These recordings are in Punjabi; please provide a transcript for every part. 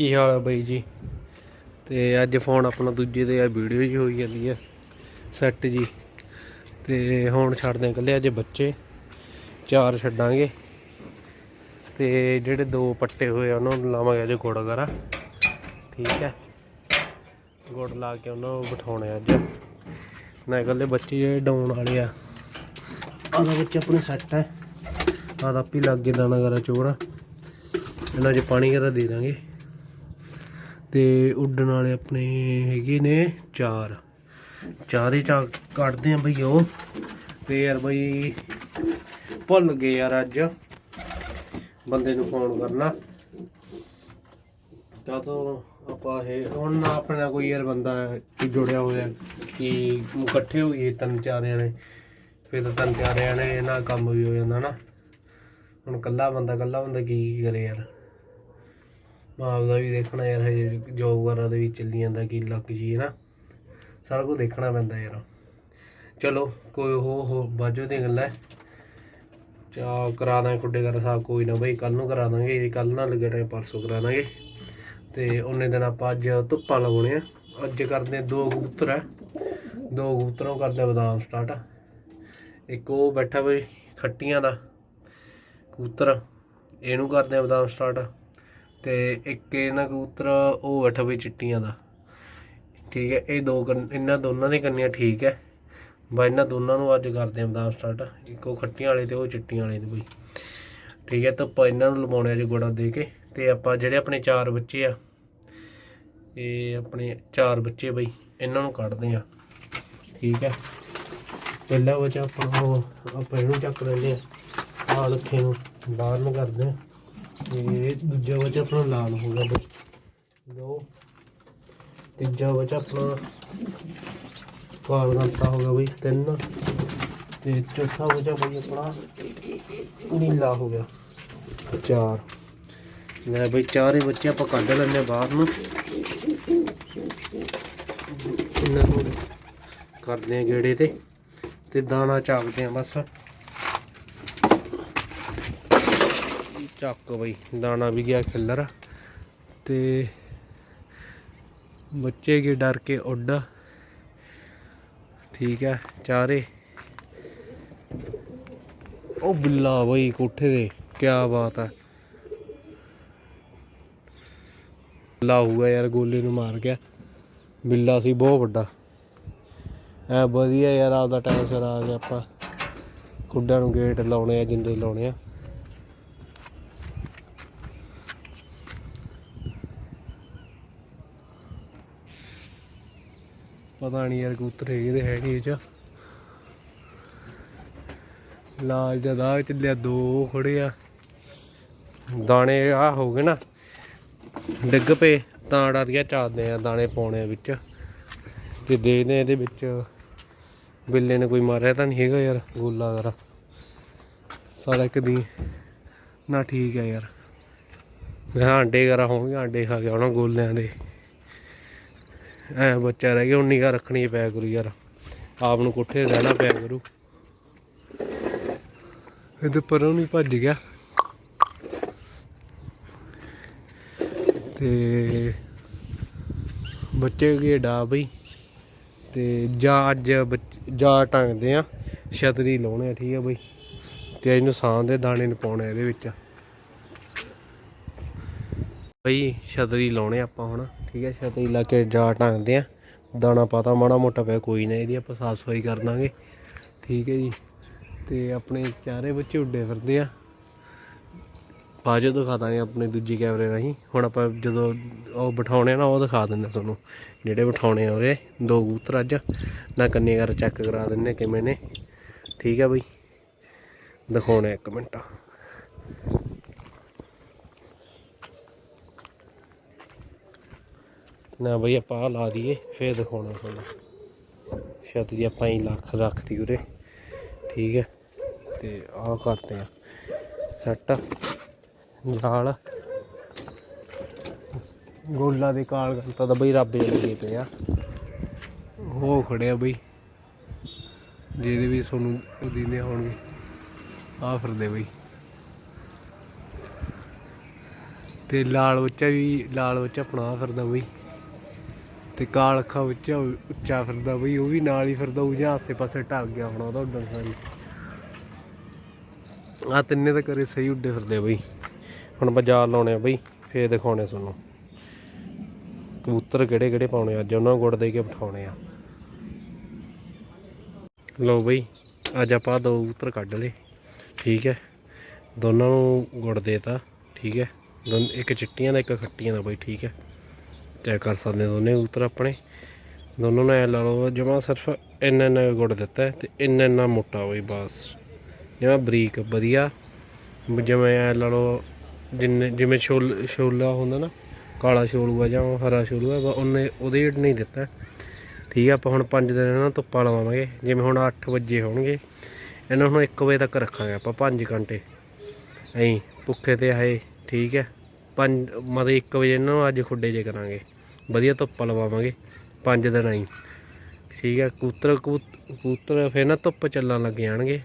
ਕੀ ਹਾਲ ਆ ਬਾਈ ਜੀ? ਤੇ ਅੱਜ ਫੋਨ ਆਪਣਾ ਦੂਜੇ ਤੇ ਆ, ਵੀਡੀਓ ਜੀ ਹੋਈ ਜਾਂਦੀ ਹੈ ਸੈੱਟ ਜੀ। ਤੇ ਹੁਣ ਛੱਡਦੇ ਹਾਂ ਇਕੱਲੇ ਅੱਜ ਬੱਚੇ, ਚਾਰ ਛੱਡਾਂਗੇ। ਤੇ ਜਿਹੜੇ ਦੋ ਪੱਟੇ ਹੋਏ ਆ, ਉਹਨਾਂ ਨੂੰ ਲਾਵਾਂਗੇ ਅੱਜ ਗੁੜ ਕਰਾ ਠੀਕ ਹੈ ਗੁੜ ਲਾ ਕੇ ਉਹਨਾਂ ਨੂੰ ਬਿਠਾਉਣੇ ਅੱਜ। ਨਾ ਇਕੱਲੇ ਬੱਚੇ ਜਿਹੜੇ ਡਾਉਣ ਵਾਲੇ ਆ। ਆਦਾ ਬੱਚੇ ਆਪਣੇ ਸੈੱਟ ਹੈ ਆਦਾ ਪੀ ਲੱਗ ਕੇ ਦਾਣਾ ਵਗੈਰਾ ਚੋੜਾ ਇਹਨਾਂ 'ਚ ਪਾਣੀ ਵਗੈਰਾ ਦੇ ਦਾਂਗੇ? ਤੇ ਉੱਡਣ ਵਾਲੇ ਆਪਣੇ ਹੈਗੇ ਨੇ ਚਾਰ। ਚਾਰੇ ਚਾ ਕੱਢਦੇ ਆ ਬਈ ਉਹ। ਤੇ ਯਾਰ ਬਈ ਭੁੱਲ ਗਏ ਯਾਰ ਅੱਜ। ਬੰਦੇ ਨੂੰ ਫੋਨ ਕਰਨਾ। ਤਾਂ ਆਪਾਂ ਇਹ ਹੁਣ ਨਾ ਆਪਣੇ ਕੋਈ ਯਾਰ ਬੰਦਾ ਜੁੜਿਆ ਹੋਇਆ ਕਿ ਇਕੱਠੇ ਹੋ ਗਏ ਤਿੰਨ ਚਾਰ ਜਣੇ। ਫਿਰ ਤਾਂ ਤਿੰਨ ਚਾਰ ਜਣੇ ਨਾਲ ਕੰਮ ਵੀ ਹੋ ਜਾਂਦਾ ਨਾ। ਹੁਣ ਕੱਲਾ ਬੰਦਾ ਕੱਲਾ ਬੰਦਾ ਕੀ ਕੀ ਕਰੇ ਯਾਰ। ਆਪਦਾ ਵੀ ਦੇਖਣਾ ਯਾਰ, ਹਜੇ ਜੋਬ ਵਗੈਰਾ ਦੇ ਵੀ ਚੱਲੀ ਜਾਂਦਾ ਕੀ ਲੱਗ ਜੀ ਨਾ। ਸਾਰਾ ਕੁਝ ਦੇਖਣਾ ਪੈਂਦਾ ਯਾਰ। ਚਲੋ, ਕੋਈ ਹੋ ਹੋ ਬਾਜੋ ਦੀਆਂ ਗੱਲਾਂ। ਹੈ। ਚਾ, ਕਰਾ ਦਾਂਗੇ ਖੁੱਡੇ ਕਰ ਸਾਹਿਬ ਕੋਈ ਨਾ ਬਈ ਕੱਲ ਨੂੰ ਕਰਾ ਦਾਂਗੇ ਇਹ ਕੱਲ ਨਾ ਲੱਗੇ ਟਾਈਮ ਪਰਸੋਂ ਕਰਾ ਦਾਂਗੇ। ਤੇ ਉਹਨੇ ਦਿਨ ਆਪਾਂ ਅੱਜ ਧੁੱਪਾਂ ਲਗਾਉਣੇ ਆ। ਅੱਜ ਕਰਦੇ ਦੋ ਕਬੂਤਰ ਆ। ਦੋ ਕਬੂਤਰੋਂ ਕਰਦੇ ਬਦਾਮ ਸਟਾਰਟ ਇੱਕ ਉਹ ਬੈਠਾ ਬਈ, ਖੱਟੀਆਂ ਦਾ ਕਬੂਤਰ। ਇਹਨੂੰ ਕਰਦੇ ਆ ਬਦਾਮ ਸਟਾਰਟ ਤੇ ਇੱਕ ਇਹਨਾਂ ਕਬੂਤਰ, ਉਹ ਅੱਠ ਬਈ ਚਿੱਟੀਆਂ ਦਾ। ਠੀਕ ਹੈ, ਇਹ ਦੋ ਕੰਨ- ਇਹਨਾਂ ਦੋਨਾਂ ਦੀ ਕੰਨੀਆਂ ਠੀਕ ਹੈ। ਬਾ ਇਹਨਾਂ ਦੋਨਾਂ ਨੂੰ ਅੱਜ ਕਰਦੇ ਆਂ ਬਦਾਮ ਸਟਾਰਟ ਇੱਕ ਉਹ ਖੱਟੀਆਂ ਵਾਲੇ ਤੇ ਉਹ ਚਿੱਟੀਆਂ ਵਾਲੇ ਦੇ ਬਈ। ਠੀਕ ਹੈ, ਤਾਂ ਆਪਾਂ ਇਹਨਾਂ ਨੂੰ ਲਵਾਉਣੇ ਅੱਜ ਗੋੜਾ ਦੇ ਕੇ। ਤੇ ਆਪਾਂ ਜਿਹੜੇ ਆਪਣੇ ਚਾਰ ਬੱਚੇ ਆ, ਇਹ ਆਪਣੇ ਚਾਰ ਬੱਚੇ ਬਈ, ਇਹਨਾਂ ਨੂੰ ਕੱਢਦੇ ਆ ਠੀਕ ਹੈ। ਪਹਿਲਾ ਬੱਚਾ ਆਪਣਾ ਉਹ, ਆਪਾਂ ਇਹਨੂੰ ਚੱਕ ਲੈਂਦੇ ਆ ਆਹ ਲੱਖੇ ਨੂੰ ਬਾਹਰ ਨੂੰ ਕਰਦੇ ਆ ਤੇ ਦੂਜਾ ਬੱਚਾ ਆਪਣਾ ਲਾਲ ਹੋ ਗਿਆ ਬਈ ਦੋ ਤੀਜਾ ਬੱਚਾ ਆਪਣਾ ਕਾਲ ਘੰਟਾ ਹੋ ਗਿਆ ਬਈ ਤਿੰਨ। ਤੇ ਚੌਥਾ ਬੱਚਾ ਬਈ ਆਪਣਾ ਨੀਲਾ ਹੋ ਗਿਆ। ਚਾਰ। ਲੈ ਬਈ ਚਾਰੇ ਬੱਚੇ ਆਪਾਂ ਕੱਢ ਲੈਂਦੇ ਹਾਂ ਬਾਹਰ ਨੂੰ। ਇਹਨਾਂ ਨੂੰ ਕਰਦੇ ਆ ਗੇੜੇ ਤੇ। ਤੇ ਦਾਣਾ ਚਾਪਦੇ ਆ ਬਸ। ਚੱਕ ਬਈ, ਦਾਣਾ ਵੀ ਗਿਆ ਖਿੱਲਰ। ਤੇ ਬੱਚੇ ਕੀ ਡਰ ਕੇ ਉੱਡ। ਠੀਕ ਹੈ, ਚਾਰੇ। ਉਹ ਬਿੱਲਾ ਬਈ, ਕੋਠੇ ਦੇ ਕੀ ਬਾਤ ਹੈ। ਬਿੱਲਾ ਹੋਊਗਾ ਯਾਰ, ਗੋਲੇ ਨੂੰ ਮਾਰ ਗਿਆ। ਬਿੱਲਾ ਸੀ ਬਹੁਤ ਵੱਡਾ। ਐ ਵਧੀਆ ਯਾਰ, ਆਪਦਾ ਟਾਈਮ ਸਿਰ ਆ ਗਿਆ ਆਪਾਂ। ਕੁੱਡਾਂ ਨੂੰ ਗੇਟ ਲਾਉਣੇ ਆ, ਜਿੰਦੇ ਲਾਉਣੇ ਆ। ਪਤਾ ਨਹੀਂ ਯਾਰ ਕਬੂਤਰ ਹੈਗੇ ਤੇ ਹੈ ਨਹੀਂ ਇਹ ਚ। ਲਾਲ ਦਾ ਦਾਗ ਚੱਲਿਆ ਦੋ ਖੜੇ ਆ। ਦਾਣੇ ਆ ਹੋ ਗਏ ਨਾ। ਡਿੱਗ ਪਏ, ਤਾਂ ਡਰ ਗਿਆ ਚਾਦਦੇ ਆ ਦਾਣੇ ਪਾਉਣੇ ਵਿੱਚ। ਤੇ ਦੇਖਦੇ ਆ ਇਹਦੇ ਵਿੱਚ। ਬਿੱਲੇ ਨੇ ਕੋਈ ਮਾਰਿਆ ਤਾਂ ਨਹੀਂ ਹੈਗਾ ਯਾਰ, ਗੋਲਾ ਵਗੈਰਾ। ਸਾਰਾ ਇੱਕ ਦੀ ਨਾ ਠੀਕ ਹੈ ਯਾਰ। ਮੈਂ ਕਿਹਾ ਆਂਡੇ ਕਰਾ ਹੋਣਗੇ, ਆਂਡੇ ਖਾ ਕੇ ਆਉਣਾ ਗੋਲਿਆਂ ਦੇ। ਐ ਬੱਚਾ ਰਹਿ ਗਿਆ ਹੁਣ ਨਿਗਾ ਰੱਖਣੀ ਪਿਆ ਕਰੂ ਯਾਰ। ਆਪ ਨੂੰ ਕੋਠੇ ਰਹਿਣਾ ਪਿਆ ਕਰੂ ਇਹਦੇ ਪਰੋਂ ਨਹੀਂ ਭੱਜ ਗਿਆ। ਤੇ ਬੱਚੇ ਕੀ ਡਾ ਬਈ। ਤੇ ਜਾ ਅੱਜ ਬੱਚ- ਜਾ ਟੰਗਦੇ ਆ। ਛਤਰੀ ਲਾਉਣੇ ਆ, ਠੀਕ ਆ ਬਈ। ਤੇ ਇਹਨੂੰ ਸਾਂ ਦੇ ਦਾਣੇ ਨੂੰ ਪਾਉਣੇ ਇਹਦੇ ਵਿੱਚ। ਬਈ, ਛਤਰੀ ਲਾਉਣੇ ਆਪਾਂ ਹੁਣ। ਠੀਕ ਹੈ ਛਤਰੀ ਲਾ ਕੇ ਜਾ ਟੰਗਦੇ ਆ। ਦਾਣਾ ਪਾਤਾ ਮਾੜਾ ਮੋਟਾ ਪਿਆ, ਕੋਈ ਨਾ ਇਹਦੀ ਆਪਾਂ ਸਾਫ਼ ਸਫ਼ਾਈ ਕਰ ਦਾਂਗੇ। ਠੀਕ ਹੈ ਜੀ। ਤੇ ਆਪਣੇ ਚਾਰੇ ਬੱਚੇ ਉੱਡੇ ਫਿਰਦੇ ਆ। ਬਾਜੋ ਦਿਖਾ ਦਾਂਗੇ ਆਪਣੇ ਦੂਜੀ ਕੈਮਰੇ ਰਾਹੀਂ। ਹੁਣ ਆਪਾਂ ਜਦੋਂ ਉਹ ਬਿਠਾਉਣੇ ਆ ਨਾ, ਉਹ ਦਿਖਾ ਦਿੰਦੇ ਤੁਹਾਨੂੰ। ਜਿਹੜੇ ਬਿਠਾਉਣੇ ਆ ਉਹਦੇ ਦੋ ਕਬੂਤਰ ਅੱਜ। ਨਾ ਕੰਨੇ ਕਰ ਚੈੱਕ ਕਰਾ ਦਿੰਨੇ ਕਿਵੇਂ ਨੇ। ਠੀਕ ਹੈ ਬਈ। ਦਿਖਾਉਣੇ ਇੱਕ ਮਿੰਟ। ਨਾ ਬਈ ਆਪਾਂ ਆਹ ਲਾ ਦਈਏ, ਫੇਰ ਦਿਖਾਉਣਾ ਤੁਹਾਨੂੰ। ਛੱਤ ਦੀ ਆਪਾਂ ਹੀ ਲੱਖ ਰੱਖਤੀ ਉਰੇ। ਠੀਕ ਹੈ। ਤੇ ਆਹ ਕਰਦੇ ਆ ਸੈੱਟ। ਜਾਲ ਗੋਲਾ ਦੇ ਕਾਲ ਗੰਤਾ ਤਾਂ ਬਈ ਰੱਬ ਜਲਦੀ ਪਏ ਆ। ਉਹ ਖੜਿਆ ਬਈ। ਜਿਹਦੇ ਵੀ ਤੁਹਾਨੂੰ ਉਦੀਨੇ ਹੋਣਗੇ। ਆ ਫਿਰਦੇ ਬਈ। ਤੇ ਲਾਲ ਬੱਚਾ ਵੀ, ਲਾਲ ਬੱਚਾ ਆਪਣਾ ਫਿਰਦਾ ਬਈ। ਤੇ ਕਾਲ ਅੱਖਾਂ ਬੱਚਾ ਉੱਚਾ ਫਿਰਦਾ ਬਈ, ਉਹ ਵੀ ਨਾਲ ਹੀ ਫਿਰਦਾ, ਉਹ ਜਾਂ ਆਸੇ ਪਾਸੇ ਢੱਕ ਗਿਆ ਹੁਣ ਉਹਦਾ ਉੱਡਣ ਸਾਰੀ। ਆ ਤਿੰਨੇ ਤਾਂ ਕਰੇ ਸਹੀ ਉੱਡੇ ਫਿਰਦੇ ਬਈ। ਹੁਣ ਬਾਜ਼ਾਰ ਲਾਉਣੇ ਆ ਬਈ, ਫੇਰ ਦਿਖਾਉਣੇ ਤੁਹਾਨੂੰ। ਕਬੂਤਰ ਕਿਹੜੇ ਕਿਹੜੇ ਪਾਉਣੇ ਅੱਜ ਉਹਨਾਂ ਨੂੰ ਗੁੜ ਦੇ ਕੇ ਬਿਠਾਉਣੇ ਆ। ਲਓ ਬਈ, ਅੱਜ ਆਪਾਂ ਦੋ ਕਬੂਤਰ ਕੱਢ ਲਏ, ਠੀਕ ਹੈ। ਦੋਨਾਂ ਨੂੰ ਗੁੜ ਦੇਤਾ, ਠੀਕ ਹੈ। ਦੋਨ ਇੱਕ ਚਿੱਟੀਆਂ ਦਾ ਇੱਕ ਖੱਟੀਆਂ ਦਾ ਬਈ, ਠੀਕ ਹੈ। ਚੈੱਕ ਕਰ ਸਕਦੇ ਹੋ ਦੋਨੇ ਕਬੂਤਰ ਆਪਣੇ। ਦੋਨੋਂ ਨੇ ਐਂ ਲਾ ਲਓ, ਜਮਾ ਸਿਰਫ ਇੰਨਾ ਇੰਨਾ ਗੁੜ ਦਿੱਤਾ ਹੈ ਤੇ ਇੰਨਾ ਇੰਨਾ ਮੋਟਾ ਬਈ ਬਸ। ਜਿਵੇਂ ਬਰੀਕ, ਵਧੀਆ। ਜਿਵੇਂ ਐਂ ਲਾ ਲਓ, ਜਿੰਨੇ, ਜਿਵੇਂ ਛੋਲ, ਛੋਲਾ ਹੁੰਦਾ ਨਾ, ਕਾਲਾ ਛੋਲੂਆ ਜਾਂ ਹਰਾ ਛੋਲੂਆ ਉਹਨੇ, ਉਹਦੇ ਨਹੀਂ ਦਿੱਤਾ। ਠੀਕ ਆ, ਆਪਾਂ ਹੁਣ 5 ਦਿਨ ਇਹਨਾਂ ਨੂੰ ਧੁੱਪਾ ਲਵਾਵਾਂਗੇ। ਜਿਵੇਂ ਹੁਣ 8 ਵਜੇ ਹੋਣਗੇ, ਇਹਨਾਂ ਨੂੰ 1 ਵਜੇ ਤੱਕ ਰੱਖਾਂਗੇ ਆਪਾਂ 5 ਘੰਟੇ। ਐਂ, ਭੁੱਖੇ ਤੇ ਆਏ, ਠੀਕ ਹੈ। ਪੰਜ, ਮਤਲਬ 1 ਵਜੇ ਇਹਨਾਂ ਨੂੰ ਅੱਜ ਖੁੱਡੇ ਜੇ ਕਰਾਂਗੇ। ਵਧੀਆ ਧੁੱਪ ਲਵਾਵਾਂਗੇ 5 ਦਿਨ ਆਈ। ਠੀਕ ਹੈ ਕਬੂਤਰ, ਕਬੂਤ- ਕਬੂਤਰ ਫਿਰ ਨਾ ਧੁੱਪ ਚੱਲਣ ਲੱਗ ਜਾਣਗੇ।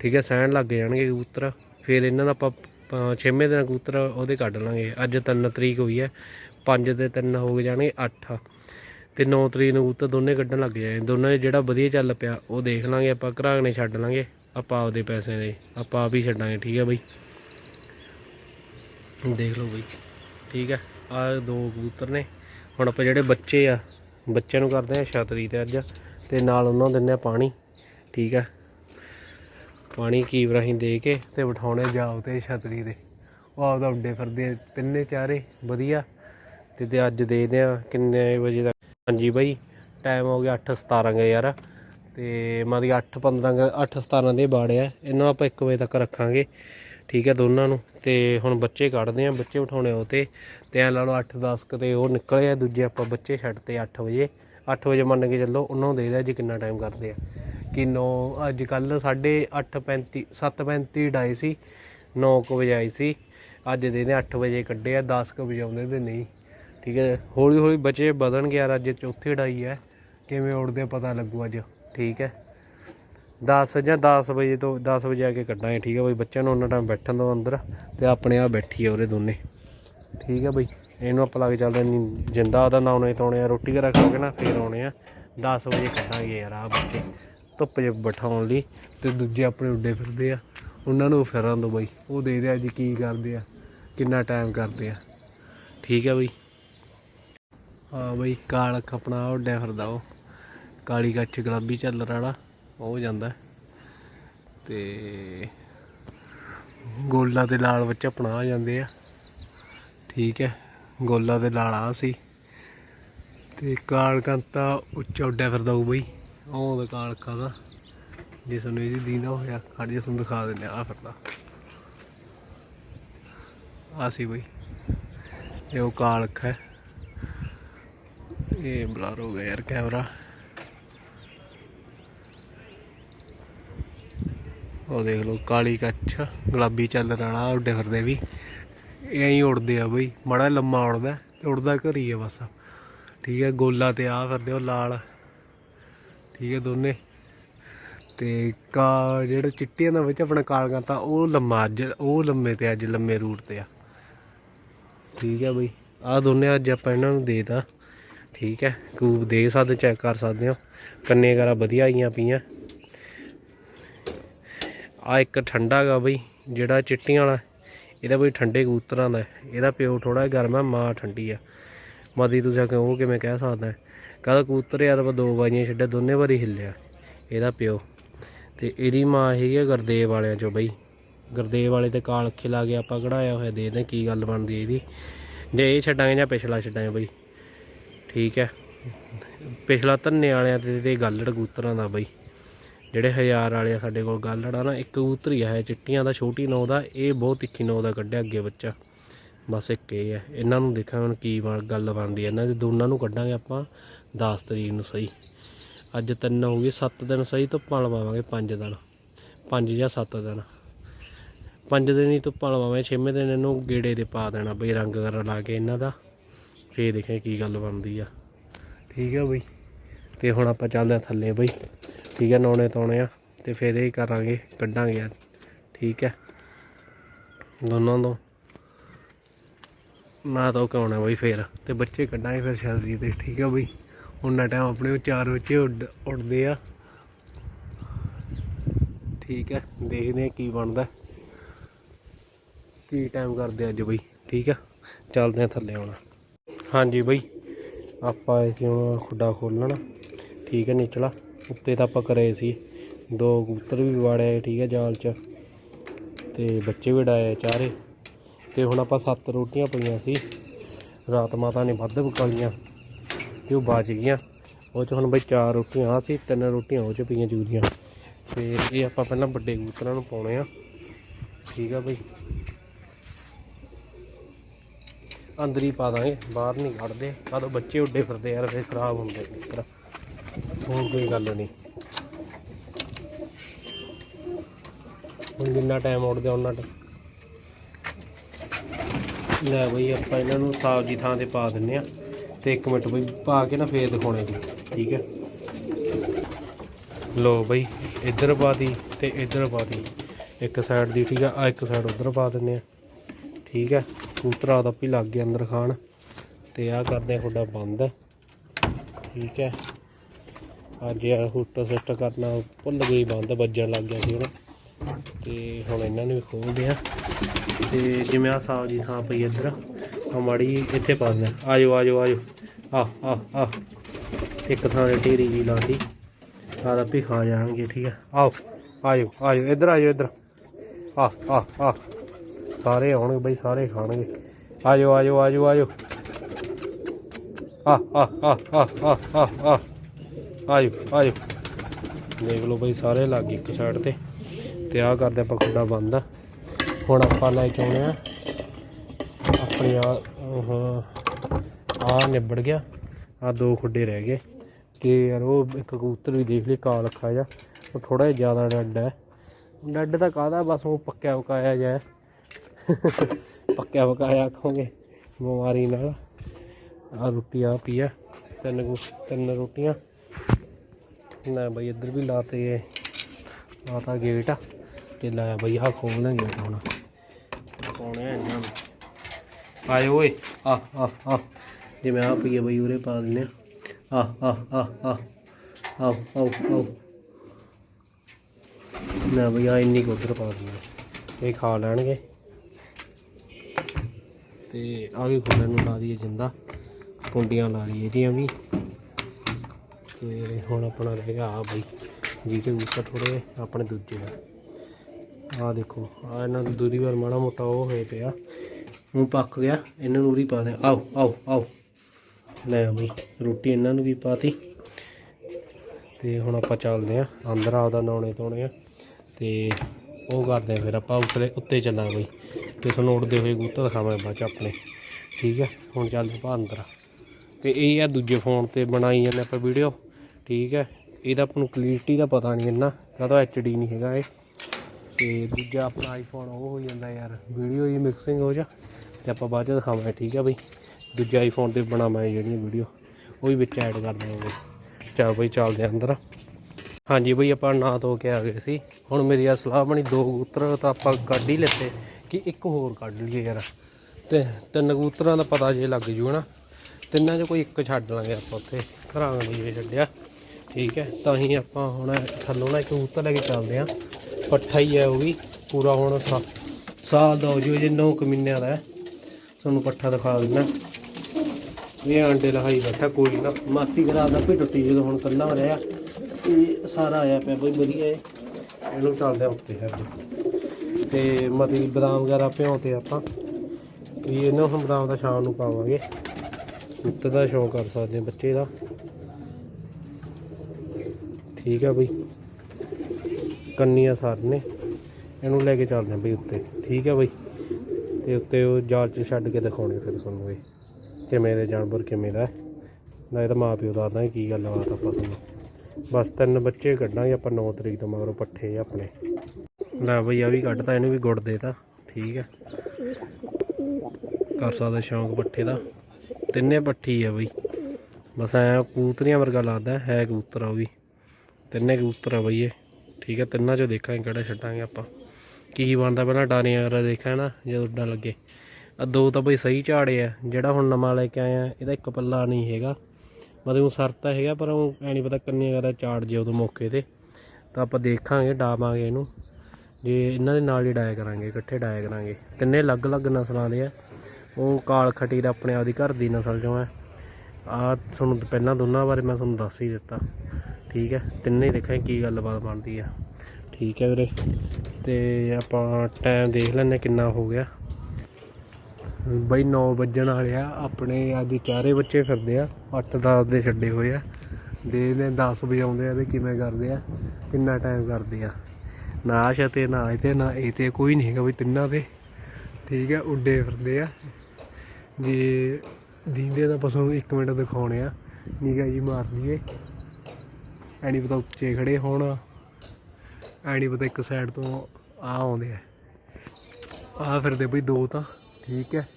ਠੀਕ ਹੈ ਸਹਿਣ ਲੱਗ ਜਾਣਗੇ ਕਬੂਤਰ। ਫਿਰ ਇਹਨਾਂ ਦਾ ਆਪਾਂ ਪ- ਛੇਵੇਂ ਦਿਨ ਕਬੂਤਰ ਉਹਦੇ ਕੱਢ ਲਾਂਗੇ। ਅੱਜ 3 ਤਰੀਕ ਹੋਈ ਹੈ 5 ਦੇ 3 ਹੋ ਗਏ ਜਾਣਗੇ 8 ਤੇ 9 ਤਰੀਕ ਨੂੰ ਕਬੂਤਰ ਦੋਨੇ ਕੱਢਣ ਲੱਗ ਜਾਣੇ ਦੋਨਾਂ 'ਚ ਜਿਹੜਾ ਵਧੀਆ ਚੱਲ ਪਿਆ, ਉਹ ਦੇਖ ਲਾਂਗੇ, ਆਪਾਂ ਘਰਾਗ ਨੇ ਛੱਡ ਲਾਂਗੇ। ਆਪਾਂ ਆਪਦੇ ਪੈਸੇ ਦੇ, ਆਪਾਂ ਆਪ ਹੀ ਛੱਡਾਂਗੇ। ਠੀਕ ਹੈ ਬਈ। ਦੇਖ ਲਓ ਬਈ। ਠੀਕ ਹੈ ਆ ਦੋ ਕਬੂਤਰ ਨੇ। ਹੁਣ ਆਪਾਂ ਜਿਹੜੇ ਬੱਚੇ ਆ, ਬੱਚਿਆਂ ਨੂੰ ਕਰਦੇ ਆ ਛਤਰੀ ਤੇ ਅੱਜ, ਤੇ ਨਾਲ ਉਹਨਾਂ ਨੂੰ ਦਿੰਦੇ ਆ ਪਾਣੀ। ਠੀਕ ਹੈ, ਪਾਣੀ ਕੀਵ ਰਾਹੀਂ ਦੇ ਕੇ ਤੇ ਬਿਠਾਉਣੇ ਜਾਓ ਤੇ ਛਤਰੀ ਦੇ ਉਹ ਆਪਦਾ ਉੱਡੇ ਫਿਰਦੇ ਤਿੰਨੇ ਚਾਰੇ ਵਧੀਆ। ਤੇ ਤੇ ਅੱਜ ਦੇਖਦੇ ਆ ਕਿੰਨੇ ਵਜੇ ਤੱਕ। ਹਾਂਜੀ ਬਾਈ ਟਾਈਮ ਹੋ ਗਿਆ 8:17 ਗਾ ਯਾਰ। ਤੇ ਮਾਦੀ 8:15 8:17 ਦੇ ਬਾੜਿਆ ਇਹਨਾਂ ਨੂੰ ਆਪਾਂ 1 ਵਜੇ ਤੱਕ ਰੱਖਾਂਗੇ। ਠੀਕ ਹੈ ਦੋਨਾਂ ਨੂੰ ਤੇ ਹੁਣ ਬੱਚੇ ਕੱਢਦੇ ਆ, ਬੱਚੇ ਉਠਾਉਣੇ ਉਹ ਤੇ। ਤੇ ਐ ਲਾ ਲਓ 8-10 ਕ ਤੇ ਉਹ ਨਿਕਲੇ ਆ, ਦੂਜੇ ਆਪਾਂ ਬੱਚੇ ਛੱਡਤੇ 8 ਵਜੇ। 8 ਵਜੇ ਮੰਨ ਕੇ ਚੱਲੋ ਉਹਨਾਂ ਨੂੰ ਦੇਖਦੇ ਆ ਜੀ ਕਿੰਨਾ ਟਾਈਮ ਕਰਦੇ ਆ। ਕਿ 9 ਅੱਜ ਕੱਲ 8:35 7:35 ਡਾਈ ਸੀ 9 ਕੁ ਵਜੇ ਆਈ ਸੀ। ਅੱਜ ਦੇ ਨੇ 8 ਵਜੇ ਕੱਢੇ ਆ 10 ਕੁ ਵਜੇ ਆਉਂਦੇ ਤੇ ਨਹੀਂ। ਠੀਕ ਹੈ ਹੌਲੀ ਹੌਲੀ ਬੱਚੇ ਵਧਣਗੇ ਯਾਰ, ਅੱਜ ਚੌਥੀ ਡਾਈ ਹੈ ਕਿਵੇਂ ਉੜਦੇ ਪਤਾ ਲੱਗੂ ਅੱਜ। ਠੀਕ ਹੈ। 10 ਜਾਂ 10 ਵਜੇ ਤੋਂ 10 ਵਜੇ ਆ ਕੇ ਕੱਢਾਂਗੇ, ਠੀਕ ਆ ਬਈ? ਬੱਚਿਆਂ ਨੂੰ ਉਹਨਾਂ ਟਾਈਮ ਬੈਠਣ ਦੋ ਅੰਦਰ ਤੇ ਆਪਣੇ ਆ ਬੈਠੀ ਆ ਉਹਦੇ ਦੋਨੇ। ਠੀਕ ਆ ਬਈ? ਇਹਨੂੰ ਆਪਾਂ ਲੱਗ ਚੱਲਦੇ ਨਹੀਂ ਜਿੰਦਾ ਉਹਦਾ ਨਾਂ ਨਹੀਂ ਤਾਉਣੇ ਆ, ਰੋਟੀ ਘਰ ਰੱਖ ਕੇ ਨਾ ਫੇਰ ਆਉਣੇ ਆ। 10 ਵਜੇ ਕੱਢਾਂਗੇ ਯਾਰ ਆ ਬੱਚੇ, ਧੁੱਪ 'ਚ ਬਿਠਾਉਣ ਲਈ ਤੇ ਦੂਜੇ ਆਪਣੇ ਉੱਡੇ ਫਿਰਦੇ ਆ। ਉਹਨਾਂ ਨੂੰ ਫਿਰਾਂ ਦੋ ਬਈ, ਉਹ ਦੇਖਦੇ ਆ ਜੀ ਕੀ ਕਰਦੇ ਆ, ਕਿੰਨਾ ਟਾਈਮ ਕਰਦੇ ਆ। ਠੀਕ ਹੈ ਬਈ? ਹਾਂ ਬਈ ਕਾਲ ਅੱਖ ਆਪਣਾ ਉੱਡਿਆ ਫਿਰਦਾ ਉਹ, ਕਾਲੀ ਕੱਚ ਗੁਲਾਬੀ ਚੱਲ ਰਾੜਾ ਉਹ ਜਾਂਦਾ ਤੇ ਗੋਲਾ ਦੇ ਲਾਲ ਵਿੱਚ ਆਪਣਾ ਆ ਜਾਂਦੇ ਆ। ਠੀਕ ਹੈ, ਗੋਲਾ ਦੇ ਲਾਲ ਆ ਸੀ। ਤੇ ਕਾਲ ਕੰਤਾ ਉੱਚਾ ਉੱਡਿਆ ਫਿਰਦਾ ਉਹ ਬਈ। ਉਹ ਦਾ ਕਾਲ ਅੱਖਾਂ ਦਾ ਜੇ ਤੁਹਾਨੂੰ ਇਹਦੀ ਦੀਂਦਾ ਹੋਇਆ ਖੜ ਜੇ ਤੁਹਾਨੂੰ ਦਿਖਾ ਦਿੰਦੇ ਆ ਆਹ ਫਿਰਦਾ। ਆ ਸੀ ਬਈ। ਇਹ ਉਹ ਕਾਲ ਅੱਖਾ ਹੈ। ਇਹ ਬਲਰ ਹੋ ਗਿਆ ਯਾਰ ਕੈਮਰਾ। ਉਹ ਦੇਖ ਲਓ, ਕਾਲੀ ਕੱਛ, ਗੁਲਾਬੀ ਚੱਲ ਰਣਾ ਉੱਡੇ ਫਿਰਦੇ ਵੀ। ਇਹ ਐਂ ਉੜਦੇ ਆ ਬਈ, ਮੜਾ ਲੰਮਾ ਉੜਦਾ ਤੇ ਉੜਦਾ ਘਰ ਹੀ ਆ ਬਸ। ਠੀਕ ਹੈ ਗੋਲਾ ਤੇ ਆ ਫਿਰਦੇ ਉਹ ਲਾਲ। ਠੀਕ ਹੈ ਦੋਨੇ। ਤੇ ਕਾ, ਜਿਹੜੇ ਚਿੱਟੀਆਂ ਦਾ ਵਿੱਚ ਆਪਣਾ ਕਾਲਗਾ ਤਾਂ ਉਹ ਲੰਮਾ ਅੱਜ, ਉਹ ਲੰਮੇ ਤੇ ਅੱਜ, ਲੰਮੇ ਰੂਟ ਤੇ ਆ। ਠੀਕ ਹੈ ਬਈ ਆ ਦੋਨੇ ਅੱਜ ਆਪਾਂ ਇਹਨਾਂ ਨੂੰ ਦੇਤਾ ਠੀਕ ਹੈ ਕੂਬ ਦੇ ਸਕਦੇ, ਚੈੱਕ ਕਰ ਸਕਦੇ ਹੋ ਕੰਨੇ ਵਗੈਰਾ ਵਧੀਆ ਆਈਆਂ ਪਈਆਂ। ਆ ਇੱਕ ਠੰਡਾ ਗਾ ਬਈ, ਜਿਹੜਾ ਚਿੱਟੀਆਂ ਵਾਲਾ, ਇਹਦਾ ਬਈ ਠੰਡੇ ਕਬੂਤਰਾਂ ਦਾ, ਇਹਦਾ ਪਿਓ ਥੋੜਾ ਜਿਹਾ ਗਰਮ ਹੈ ਮਾਂ ਠੰਡੀ ਆ। ਮਾਦੀ ਤੁਸੀਂ ਆਖੋ ਉਹ ਕਿਵੇਂ ਕਹਿ ਸਕਦਾ ਕਹਿੰਦਾ ਕਬੂਤਰ ਯਾਰ ਆਪਾਂ ਦੋ ਵਾਰੀਆਂ ਛੱਡਿਆ, ਦੋਨੇ ਵਾਰੀ ਹਿੱਲਿਆ, ਇਹਦਾ ਪਿਓ। ਤੇ ਇਹਦੀ ਮਾਂ ਹੈਗੀ ਆ ਗੁਰਦੇਵ ਵਾਲਿਆਂ ਚੋਂ ਬਈ। ਗੁਰਦੇਵ ਵਾਲੇ ਤੇ ਕਾਲ ਅੱਖੇ ਲਾ ਕੇ ਆਪਾਂ ਕਢਾਇਆ ਹੋਇਆ ਦੇਖਦੇ ਕੀ ਗੱਲ ਬਣਦੀ ਇਹਦੀ। ਜੇ ਇਹ ਛੱਡਾਂਗੇ ਜਾਂ ਪਿਛਲਾ ਛੱਡਾਂਗੇ ਬਈ। ਠੀਕ ਹੈ ਪਿਛਲਾ ਧੰਨੇ ਵਾਲਿਆਂ ਤੇ ਤੇ ਗੱਲੜ ਕਬੂਤਰਾਂ ਦਾ ਬਈ। ਜਿਹੜੇ ਹਜ਼ਾਰ ਵਾਲੇ ਆ ਸਾਡੇ ਕੋਲ ਗੱਲੜ ਆ ਨਾ ਇੱਕ ਕਬੂਤਰ ਹੀ ਚਿੱਟੀਆਂ ਦਾ ਛੋਟੀ ਨੌ ਦਾ ਇਹ ਬਹੁਤ ਤਿੱਖੀ ਨੌ ਦਾ ਕੱਢਿਆ ਅੱਗੇ ਬੱਚਾ। ਬਸ ਇੱਕ ਇਹ ਹੈ ਇਹਨਾਂ ਨੂੰ ਦੇਖਾਂ ਹੁਣ ਕੀ ਗੱਲ ਬਣਦੀ ਹੈ ਇਹਨਾਂ ਦੇ ਦੋਨਾਂ ਨੂੰ ਕੱਢਾਂਗੇ ਆਪਾਂ 10 ਤਰੀਕ ਨੂੰ ਸਹੀ। ਅੱਜ ਤਿੰਨ ਹੋ ਗਏ 7 ਦਿਨ ਸਹੀ ਧੁੱਪਾਂ ਲਵਾਵਾਂਗੇ 5 ਦਿਨ। 5 ਜਾਂ 7 ਦਿਨ। 5 ਦਿਨ ਹੀ ਧੁੱਪਾਂ ਲਵਾਵਾਂਗੇ 6ਵੇਂ ਦਿਨ ਇਹਨੂੰ ਗੇੜੇ ਦੇ ਪਾ ਦੇਣਾ ਬਈ ਰੰਗ ਵਗੈਰਾ ਲਾ ਕੇ ਇਹਨਾਂ ਦਾ। ਫੇਰ ਦੇਖਾਂ ਕੀ ਗੱਲ ਬਣਦੀ ਆ। ਠੀਕ ਆ ਬਈ। ਤੇ ਹੁਣ ਆਪਾਂ ਚੱਲਦੇ ਆ ਥੱਲੇ ਬਈ। ਠੀਕ ਹੈ, ਨੌਣੇ ਤੋਣੇ ਆ ਤੇ ਫਿਰ ਇਹ ਕਰਾਂਗੇ, ਕੱਢਾਂਗੇ ਯਾਰ। ਠੀਕ ਹੈ। ਦੋਨਾਂ ਤੋਂ। ਨਾ ਤਾਂ ਕਾਉਣਾ ਬਈ ਫੇਰ, ਤੇ ਬੱਚੇ ਕੱਢਾਂਗੇ ਫਿਰ ਜਲਦੀ ਤੇ, ਠੀਕ ਹੈ ਬਈ। ਉਹਨਾਂ ਟਾਈਮ ਆਪਣੇ ਉਹ ਚਾਰ ਬੱਚੇ ਉੱਡ, ਉੱਡਦੇ ਆ। ਠੀਕ ਹੈ, ਦੇਖਦੇ ਆ ਕੀ ਬਣਦਾ। ਕੀ ਟਾਈਮ ਕਰਦੇ ਅੱਜ ਬਈ, ਠੀਕ ਆ ਚੱਲਦੇ ਆ ਥੱਲੇ ਆਉਣਾ ਹਾਂਜੀ ਬਈ, ਆਪਾਂ ਆਏ ਹੁਣ ਖੁੱਡਾ ਖੋਲਣਾ ਠੀਕ ਹੈ, ਨਿਚਲਾ। ਉੱਤੇ ਤਾਂ ਆਪਾਂ ਕਰੇ ਸੀ। ਦੋ ਕਬੂਤਰ ਵੀ ਵਾੜਿਆ ਠੀਕ ਹੈ, ਜਾਲ 'ਚ। ਤੇ ਬੱਚੇ ਵੀ ਡਾਏ ਚਾਰੇ। ਤੇ ਹੁਣ ਆਪਾਂ ਸੱਤ ਰੋਟੀਆਂ ਪਈਆਂ ਸੀ। ਰਾਤ ਮਾਤਾ ਨੇ ਵੱਧ ਪਕਾਈਆਂ ਤੇ ਉਹ ਬਚ ਗਈਆਂ। ਉਹ 'ਚ ਹੁਣ ਬਈ ਚਾਰ ਰੋਟੀਆਂ ਆ ਸੀ, ਤਿੰਨ ਰੋਟੀਆਂ ਉਹ 'ਚ ਪਈਆਂ ਜੂਰੀਆਂ। ਤੇ ਇਹ ਆਪਾਂ ਪਹਿਲਾਂ ਵੱਡੇ ਕਬੂਤਰਾਂ ਨੂੰ ਪਾਉਣੇ ਆ। ਠੀਕ ਆ ਬਈ। ਅੰਦਰ ਹੀ ਪਾ ਦਾਂਗੇ, ਬਾਹਰ ਨਹੀਂ ਕੱਢਦੇ। ਕਦੋਂ ਬੱਚੇ ਉੱਡੇ ਫਿਰਦੇ ਯਾਰ ਫਿਰ ਖਰਾਬ ਹੁੰਦੇ ਕਬੂਤਰ। ਹੋਰ ਕੋਈ ਗੱਲ ਨਹੀਂ। ਹੁਣ ਜਿੰਨਾ ਟਾਈਮ ਉੱਡਦੇ ਉਹਨਾਂ ਟਾਈਮ ਲੈ ਬਈ ਆਪਾਂ ਇਹਨਾਂ ਨੂੰ ਸਾਫ਼ ਦੀ ਥਾਂ ਤੇ ਪਾ ਦਿੰਨੇ ਆ ਤੇ 1 ਮਿੰਟ ਬਈ ਪਾ ਕੇ ਨਾ ਫੇਰ ਦਿਖਾਉਣੇ ਜੀ, ਠੀਕ ਹੈ? ਲੋ ਬਈ, ਇੱਧਰ ਪਾ ਦੀ ਤੇ ਇੱਧਰ ਪਾ ਦੀ। ਇੱਕ ਸਾਈਡ ਦੀ, ਠੀਕ ਆ ਆ ਇੱਕ ਸਾਈਡ ਉੱਧਰ ਪਾ ਦਿੰਨੇ ਆ, ਠੀਕ ਹੈ? ਕਬੂਤਰ ਦਾ ਵੀ ਲੱਗ ਗਿਆ ਅੰਦਰ ਖਾਣ ਤੇ ਆ ਕਰਦੇ ਤੁਹਾਡਾ ਬੰਦ, ਠੀਕ ਹੈ? ਅੱਜ ਯਾਰ ਹੁੱਟ ਸਿਸਟ ਕਰਨਾ ਭੁੱਲ ਗਈ, ਬੰਦ ਵੱਜਣ ਲੱਗ ਗਿਆ ਸੀ ਹੁਣ। ਤੇ ਹੁਣ ਇਹਨਾਂ ਨੂੰ ਵੀ ਖੋਲਦੇ ਆ ਤੇ ਜਿਵੇਂ ਆ ਸਾਹ ਹਾਂ ਪਈ ਇੱਧਰ ਆ। ਮਾੜੀ ਇੱਥੇ ਪਾ ਦਿੰਦੇ ਆ ਆਜੋ ਆਜੋ ਆਜੋ। ਆ ਆ ਆ ਇੱਕ ਥਾਂ ਤੇ ਢੇਰੀ ਜੀ ਲਾਤੀ ਆ ਤਾਂ ਵੀ ਖਾ ਜਾਣਗੇ, ਠੀਕ ਹੈ ਆਓ, ਆਜੋ ਆਜੋ। ਇੱਧਰ ਆਜੋ, ਇੱਧਰ। ਆ ਆ ਆ ਸਾਰੇ ਆਉਣਗੇ ਬਈ, ਸਾਰੇ ਖਾਣਗੇ। ਆਜੋ ਆਜੋ ਆਜੋ ਆਜੋ। ਆ ਆ ਆ ਆ ਆ ਆ ਆ ਆਜੋ ਆਜੋ। ਦੇਖ ਲਓ ਬਈ, ਸਾਰੇ ਲੱਗ ਇੱਕ ਸਾਈਡ ਤੇ। ਤੇ ਆਹ ਕਰਦੇ ਆਪਾਂ ਖੁੱਡਾ ਬੰਦ। ਆ ਹੁਣ ਆਪਾਂ ਲੈ ਕੇ ਆਉਣੇ ਆ। ਆਪਣੀ ਆ ਉਹ ਆ ਨਿਬੜ ਗਿਆ। ਆ ਦੋ ਖੁੱਡੇ ਰਹਿ ਗਏ। ਤੇ ਯਾਰ ਉਹ ਇੱਕ ਕਬੂਤਰ ਵੀ ਦੇਖ ਲਈ, ਕਾਲ ਅੱਖਾ ਜਾ ਉਹ ਥੋੜਾ ਜਿਹਾ ਜ਼ਿਆਦਾ ਡੱਡ ਹੈ। ਡੱਡ ਤਾਂ ਕਾਹਦਾ, ਬਸ ਉਹ ਪੱਕਿਆ ਪਕਾਇਆ ਜਾ ਪੱਕਿਆ ਪਕਾਇਆ ਆਖੋਗੇ, ਬਿਮਾਰੀ ਨਾਲ। ਆ ਰੋਟੀ ਆ ਪੀਆ ਤਿੰਨ ਕੁ, ਤਿੰਨ ਰੋਟੀਆਂ। ਨਾ ਬਈ ਇੱਧਰ ਵੀ ਲਾਤੇ ਲਾਤਾ ਗੇਟ ਤੇ ਲਾਇਆ ਬਈ ਆ ਖੋਲਣਾ ਗੇਟ ਹੁਣ। ਪਾਉਣੇ ਆ ਇਹਨਾਂ ਨੂੰ। ਆਏ ਓਏ ਆ ਆ ਆ ਜਿਵੇਂ ਆ ਪਈਏ ਬਈ ਉਰੇ ਪਾ ਦਿੰਨੇ ਆ। ਆ ਆ ਆ ਆਓ ਆਓ ਆਓ। ਨਾ ਬਈ ਆ ਇੰਨੀ ਕੁ ਉੱਧਰ ਪਾ ਦਿੰਨੇ ਇਹ ਖਾ ਲੈਣਗੇ। ਤੇ ਆ ਵੀ ਖੋਲਣ ਨੂੰ ਲਾ ਦਈਏ ਜਿੰਦਾ। ਕੁੰਡੀਆਂ ਲਾ ਲਈਏ ਇਹਦੀਆਂ ਵੀ। ਤੇ ਹੁਣ ਆਪਣਾ ਰਹਿ ਗਿਆ ਆ ਬਈ ਜਿਹਦੇ ਉੱਪਰ ਥੋੜੇ ਆਪਣੇ ਦੂਜੇ ਦਾ ਆ ਦੇਖੋ ਆ ਇਹਨਾਂ ਨੂੰ ਦੂਰੀ ਵਾਰ ਮਾੜਾ ਮੋਟਾ ਉਹ ਹੋਏ ਪਿਆ। ਹੁਣ ਪੱਕ ਗਿਆ, ਇਹਨਾਂ ਨੂੰ ਉਰੀ ਪਾ ਦੇ। ਆਓ ਆਓ ਆਓ। ਲੈ ਬਈ, ਰੋਟੀ ਇਹਨਾਂ ਨੂੰ ਵੀ ਪਾਤੀ। ਤੇ ਹੁਣ ਆਪਾਂ ਚੱਲਦੇ ਆ। ਅੰਦਰ ਆਪਦਾ ਨੌਣੇ ਧੋਣੇ ਆ। ਤੇ ਉਹ ਕਰਦੇ ਆ ਫਿਰ ਆਪਾਂ ਉੱਤੇ ਉੱਤੇ ਚੱਲਾਂਗੇ ਬਈ। ਤੇ ਤੁਹਾਨੂੰ ਉੜਦੇ ਹੋਏ ਕਬੂਤਰ ਦਿਖਾਵਾਂਗੇ ਬਾਅਦ ਚ ਆਪਣੇ। ਠੀਕ ਹੈ ਹੁਣ ਚੱਲਦੇ ਆਪਾਂ ਅੰਦਰ ਤੇ ਇਹ ਆ ਦੂਜੇ ਫੋਨ ਤੇ ਬਣਾਈ ਜਾਂਦੇ ਆਪਾਂ ਵੀਡੀਓ ਠੀਕ ਹੈ। ਇਹਦਾ ਆਪਾਂ ਨੂੰ ਕਲੀਅਰਟੀ ਦਾ ਪਤਾ ਨਹੀਂ ਇੰਨਾ, ਕਾਹਦਾ ਐਚਡੀ ਨਹੀਂ ਹੈਗਾ ਇਹ। ਤੇ ਦੂਜਾ ਆਪਣਾ ਆਈਫੋਨ ਉਹ ਹੋ ਜਾਂਦਾ ਯਾਰ ਵੀਡੀਓ ਦੀ ਮਿਕਸਿੰਗ ਹੋ ਜਾ, ਤੇ ਆਪਾਂ ਬਾਅਦ ਚ ਦਿਖਾਵਾਂਗੇ, ਠੀਕ ਹੈ ਬਈ। ਦੂਜੇ ਆਈਫੋਨ ਤੇ ਬਣਾਵਾਂਗੇ ਜਿਹੜੀਆਂ ਵੀਡੀਓ ਉਹ ਵੀ ਵਿੱਚ ਐਡ ਕਰ ਦਾਂਗੇ ਚਲ ਬਈ, ਚੱਲਦੇ ਆ ਅੰਦਰ। ਹਾਂਜੀ ਬਈ, ਆਪਾਂ ਨਾ ਧੋ ਕੇ ਆ ਗਏ ਸੀ। ਹੁਣ ਮੇਰੀ ਆ ਸਲਾਹ ਬਣੀ, ਦੋ ਕਬੂਤਰ ਤਾਂ ਆਪਾਂ ਕੱਢ ਹੀ ਲਿੱਤੇ, ਕਿ ਇੱਕ ਹੋਰ ਕੱਢ ਲਈਏ ਯਾਰ। ਤੇ ਤਿੰਨ ਕਬੂਤਰਾਂ ਦਾ ਪਤਾ ਜੇ ਲੱਗ ਜੂ ਨਾ ਤਿੰਨਾਂ 'ਚ ਕੋਈ ਇੱਕ ਛੱਡ ਲਾਂਗੇ ਆਪਾਂ ਉੱਥੇ, ਘਰਾਂ ਦੇ ਵਿੱਚ ਛੱਡਿਆ। ਠੀਕ ਹੈ, ਤਾਂ ਹੀ ਆਪਾਂ ਹੁਣ ਥੱਲੋਂ ਨਾ ਇੱਕ ਕਬੂਤਰ ਲੈ ਕੇ ਚੱਲਦੇ ਆ ਪੱਠਾ ਹੀ ਹੈ ਉਹ ਵੀ, ਪੂਰਾ ਹੁਣ ਸਾਲ ਦਾ ਹੋ ਜਿਓ ਜੇ 9 ਕੁ ਮਹੀਨਿਆਂ ਦਾ ਹੈ। ਤੁਹਾਨੂੰ ਪੱਠਾ ਦਿਖਾ ਦਿੰਦਾ। ਇਹ ਆਂਡੇ ਲਹਾਈ ਬੈਠਾ, ਕੋਈ ਨਾ। ਮਾਤੀ ਕਰਾ ਦਾ ਵੀ ਟੁੱਟੀ ਜਦੋਂ ਹੁਣ ਕੱਲਾ ਹੋ ਰਿਹਾ। ਇਹ ਸਾਰਾ ਆਇਆ ਪਿਆ, ਬਈ ਵਧੀਆ ਹੈ ਇਹਨੂੰ ਚੱਲਦੇ ਆ ਉੱਤੇ ਹੈ ਤੇ ਮਤੀ ਬਦਾਮ ਵਗੈਰਾ ਭਿਉਂ ਤੇ ਆਪਾਂ ਕਿ ਇਹਨੂੰ ਹੁਣ ਬਦਾਮ ਦਾ ਸ਼ਾਮ ਨੂੰ ਪਾਵਾਂਗੇ। ਉੱਤੇ ਦਾ ਸ਼ੌਂਕ ਕਰ ਸਕਦੇ ਆ ਬੱਚੇ ਦਾ। ਠੀਕ ਆ ਬਈ। ਕੰਨੀਆਂ ਸਰ ਨੇ। ਇਹਨੂੰ ਲੈ ਕੇ ਚੱਲਦੇ ਆ ਬਈ ਉੱਤੇ। ਠੀਕ ਆ ਬਈ। ਤੇ ਉੱਤੇ ਉਹ ਜਾਲ 'ਚ ਛੱਡ ਕੇ ਦਿਖਾਉਣੇ ਫਿਰ ਤੁਹਾਨੂੰ ਬਈ ਕਿਵੇਂ ਦੇ ਜਾਨਵਰ, ਕਿਵੇਂ ਦਾ। ਨਾ, ਇਹ ਤਾਂ ਮਾਂ ਪਿਓ ਦੱਸਦਾ ਕੀ ਗੱਲ ਬਾਤ ਆਪਾਂ ਤੁਹਾਨੂੰ। ਬਸ ਤਿੰਨ ਬੱਚੇ ਕੱਢਾਂਗੇ ਆਪਾਂ 9 ਤਰੀਕ ਤੋਂ ਮਗਰੋਂ ਪੱਠੇ ਆਪਣੇ। ਲੈ ਬਈ ਆ ਵੀ ਕੱਢਤਾ, ਇਹਨੂੰ ਵੀ ਗੁੜ ਦੇਤਾ ਠੀਕ ਹੈ ਕਰ ਸਕਦਾ ਸ਼ੌਂਕ ਪੱਠੇ ਦਾ। ਤਿੰਨੇ ਪੱਠੀ ਆ ਬਈ। ਬਸ ਐ ਕਬੂਤਰੀਆਂ ਵਰਗਾ ਲੱਗਦਾ, ਹੈ ਕਬੂਤਰ ਆ ਉਹ ਵੀ। ਤਿੰਨੇ ਕਬੂਤਰ ਆ ਬਈ ਇਹ। ਠੀਕ ਹੈ ਤਿੰਨਾਂ ਚੋਂ ਦੇਖਾਂਗੇ ਕਿਹੜਾ ਛੱਡਾਂਗੇ ਆਪਾਂ। ਕੀ ਬਣਦਾ ਪਹਿਲਾਂ ਡਾਰੀਆਂ ਵਗੈਰਾ ਦੇਖਾਂ ਨਾ, ਜਦੋਂ ਉੱਡਣ ਲੱਗੇ। ਆ ਦੋ ਤਾਂ ਬਈ ਸਹੀ ਝਾੜੇ ਆ, ਜਿਹੜਾ ਹੁਣ ਨਵਾਂ ਲੈ ਕੇ ਆਇਆ ਇਹਦਾ ਇੱਕ ਪੱਲਾ ਨਹੀਂ ਹੈਗਾ। ਮਤਲਬ ਉਹ ਸਰਤਾ ਹੈਗਾ, ਪਰ ਉਹ ਐ ਨਹੀਂ ਪਤਾ ਕੰਨੇ ਕਰਾ ਚਾੜ ਜੇ ਉਦੋਂ ਮੌਕੇ ਤੇ। ਤਾਂ ਆਪਾਂ ਦੇਖਾਂਗੇ, ਡਾਵਾਂਗੇ ਇਹਨੂੰ। ਜੇ ਇਹਨਾਂ ਦੇ ਨਾਲ ਹੀ ਡਾਇਆ ਕਰਾਂਗੇ, ਇਕੱਠੇ ਡਾਇਆ ਕਰਾਂਗੇ। ਤਿੰਨੇ ਅਲੱਗ-ਅਲੱਗ ਨਸਲਾਂ ਦੇ ਆ। ਉਹ ਕਾਲ ਖਟੀਰ ਆਪਣੇ ਆਪ ਦੀ ਘਰ ਦੀ ਨਸਲ ਚੋਂ ਆ। ਆ ਤੁਹਾਨੂੰ ਪਹਿਲਾਂ ਦੋਨਾਂ ਬਾਰੇ ਮੈਂ ਤੁਹਾਨੂੰ ਦੱਸ ਹੀ ਦਿੱਤਾ। ਠੀਕ ਹੈ? ਤਿੰਨੇ ਦੇਖਾਂ ਕੀ ਗੱਲਬਾਤ ਬਣਦੀ ਆ। ਠੀਕ ਹੈ ਵੀਰੇ। ਤੇ ਆਪਾਂ ਟਾਈਮ ਦੇਖ ਲੈਂਦੇ ਕਿੰਨਾ ਹੋ ਗਿਆ। ਬਈ 9 ਵੱਜਣ ਵਾਲੇ ਆ। ਆਪਣੇ ਅੱਜ ਚਾਰੇ ਬੱਚੇ ਫਿਰਦੇ ਆ। 8-10 ਦੇ ਛੱਡੇ ਹੋਏ ਆ। ਦੇਖਦੇ ਆ 10 ਵਜੇ ਆਉਂਦੇ ਆ ਤੇ ਕਿਵੇਂ ਕਰਦੇ ਆ? ਕਿੰਨਾ ਟਾਈਮ ਕਰਦੇ ਆ? ਨਾ ਆਸ਼ਾ ਤੇ, ਨਾ ਇਹ ਨਾ ਇਹ ਤੇ ਕੋਈ ਨਹੀਂ ਹੈਗਾ ਬਈ ਤਿੰਨਾਂ 'ਤੇ। ਠੀਕ ਹੈ, ਉੱਡੇ ਫਿਰਦੇ ਆ। ਜੇ ਦੀਂਦੇ ਤਾਂ ਪਸੋਂ 1 ਮਿੰਟ ਦਿਖਾਉਣੇ ਆ। ਨਿਗਾ ਜੀ ਮਾਰ ਲਈਏ। ਐ ਨਹੀਂ ਪਤਾ ਉੱਚੇ ਖੜੇ ਹੋਣ। ਐ ਨਹੀਂ ਪਤਾ ਇੱਕ ਸਾਈਡ ਤੋਂ ਆ ਆਉਂਦੇ ਆ। ਆ ਫਿਰਦੇ ਬਈ ਦੋ ਤਾਂ, ਠੀਕ ਹੈ।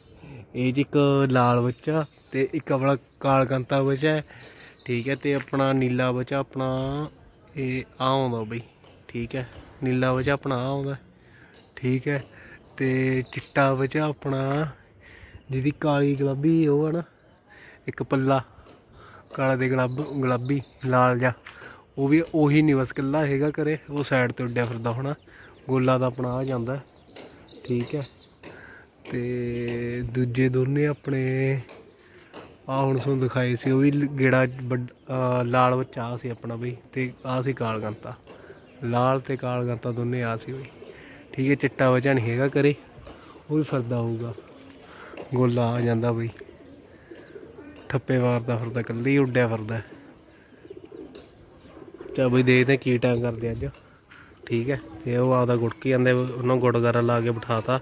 ਇਹ 'ਚ ਇੱਕ ਲਾਲ ਬੱਚਾ ਤੇ ਇੱਕ ਆਪਣਾ ਕਾਲ ਕੰਤਾ ਬੱਚਾ ਠੀਕ ਹੈ। ਤੇ ਆਪਣਾ ਨੀਲਾ ਬੱਚਾ ਆਪਣਾ ਇਹ ਆ ਆਉਂਦਾ ਬਈ, ਠੀਕ ਹੈ। ਨੀਲਾ ਬੱਚਾ ਆਪਣਾ ਆ ਆਉਂਦਾ, ਠੀਕ ਹੈ। ਤੇ ਚਿੱਟਾ ਬੱਚਾ ਆਪਣਾ ਜਿਹਦੀ ਕਾਲੀ ਗੁਲਾਬੀ, ਉਹ ਆ ਨਾ, ਇੱਕ ਪੱਲਾ। ਕਾਲਾ ਦੇ ਗੁਲਾਬ, ਗੁਲਾਬੀ, ਲਾਲ ਜਾ ਉਹ ਵੀ ਉਹੀ ਨਹੀਂ ਬਸ ਇਕੱਲਾ ਹੈਗਾ ਕਰੇ ਉਹ ਸਾਈਡ ਤੇ ਉੱਡਿਆ ਫਿਰਦਾ ਹੋਣਾ। ਗੋਲਾ ਦਾ ਆਪਣਾ ਆ ਜਾਂਦਾ। ਠੀਕ ਹੈ। ਤੇ ਦੂਜੇ ਦੋਨੇ ਆਪਣੇ ਆ ਹੁਣ ਤੁਹਾਨੂੰ ਦਿਖਾਏ ਸੀ, ਉਹ ਵੀ ਗੇੜਾ ਵੱਡ- ਲਾਲ ਬੱਚਾ ਆ ਸੀ ਆਪਣਾ ਬਈ, ਤੇ ਆ ਸੀ ਕਾਲ ਕਾਲਗੰਤਾ ਲਾਲ ਤੇ ਕਾਲਗੰਤਾ ਦੋਨੇ ਆ ਸੀ ਬਈ। ਠੀਕ ਹੈ, ਚਿੱਟਾ ਵਜਾ ਨਹੀਂ ਹੈਗਾ ਕਰੇ ਉਹ ਵੀ ਫਰਦਾ ਹੋਊਗਾ। ਗੋਲਾ ਆ ਜਾਂਦਾ ਬਈ। ਠੱਪੇ ਮਾਰਦਾ ਫਿਰਦਾ, ਇਕੱਲੇ ਹੀ ਉੱਡਿਆ ਫਿਰਦਾ। ਚਾ ਬਈ ਦੇਖਦੇ ਕੀ ਟਾਈਮ ਕਰਦੇ ਅੱਜ। ਠੀਕ ਹੈ, ਤੇ ਉਹ ਆਪਦਾ ਗੁੜਕੀ ਜਾਂਦੇ ਉਹਨਾਂ ਗੁੜ ਗਾਰਾ ਲਾ ਕੇ ਬਿਠਾਤਾ।